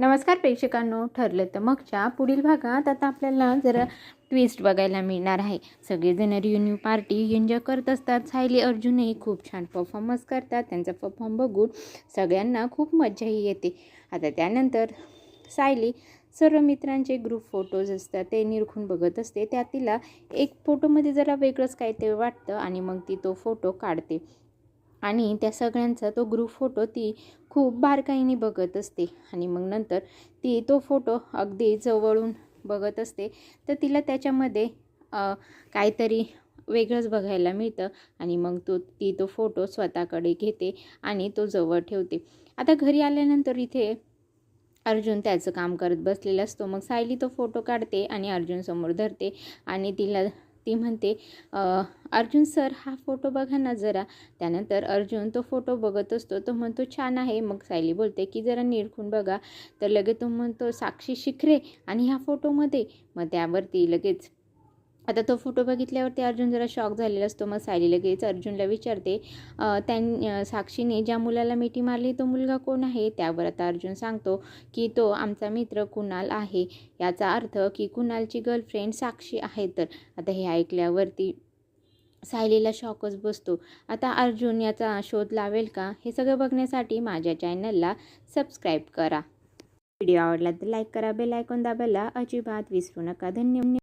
नमस्कार प्रेक्षकांनो ठरलं तर मगच्या पुढील भागात आता आपल्याला जरा ट्विस्ट बघायला मिळणार आहे. सगळेजण रियुन्यू पार्टी एन्जॉय करत असतात. सायली अर्जुनही खूप छान परफॉर्मन्स करतात. त्यांचा परफॉर्म बघून सगळ्यांना खूप मज्जाही येते. आता त्यानंतर सायली सर्व मित्रांचे ग्रुप फोटोज असतात. ते निरखून बघत असते. त्या तिला एक फोटोमध्ये जरा वेगळंच काय ते वाटतं आणि मग ती तो फोटो काढते. आणि त्या सगळ्यांचा तो ग्रुप फोटो ती खूप बारकाईने बघत असते. आणि मग नंतर ती तो फोटो अगदी जवळून बघत असते. तर तिला त्याच्यामध्ये काहीतरी वेगळंच बघायला मिळतं. आणि मग तो ती तो फोटो स्वतःकडे घेते आणि तो जवळ ठेवते. आता घरी आल्यानंतर इथे अर्जुन त्याचं काम करत बसलेला असतो. मग सायली तो फोटो काढते आणि अर्जुन समोर धरते. आणि तिला ती म्हणते अर्जुन सर हा फोटो बघा ना जरा. त्यानंतर अर्जुन तो फोटो बघत असतो तो म्हणतो छान आहे. मग सायली बोलते की जरा निरखून बघा. तर लगेच तो म्हणतो साक्षी शिखरे आणि ह्या फोटोमध्ये मग त्यावरती लगेच आता तो फोटो बघितल्यावरती अर्जुन जरा शॉक झालेला असतो. मग सायली लगेच अर्जुनला विचारते त्यां साक्षीने ज्या मुलाला मिठी मारली तो मुलगा कोण आहे? त्यावर आता अर्जुन सांगतो की तो आमचा मित्र कुणाल आहे. याचा अर्थ की कुणालची गर्लफ्रेंड साक्षी आहे. तर आता हे ऐकल्यावरती सायलीला शॉकच बसतो. आता अर्जुन याचा शोध लावेल का? हे सगळं बघण्यासाठी माझ्या चॅनलला सबस्क्राईब करा. व्हिडिओ आवडला तर लाईक करा बेल आयकॉन दाबायला अजिबात विसरू नका. धन्यवाद.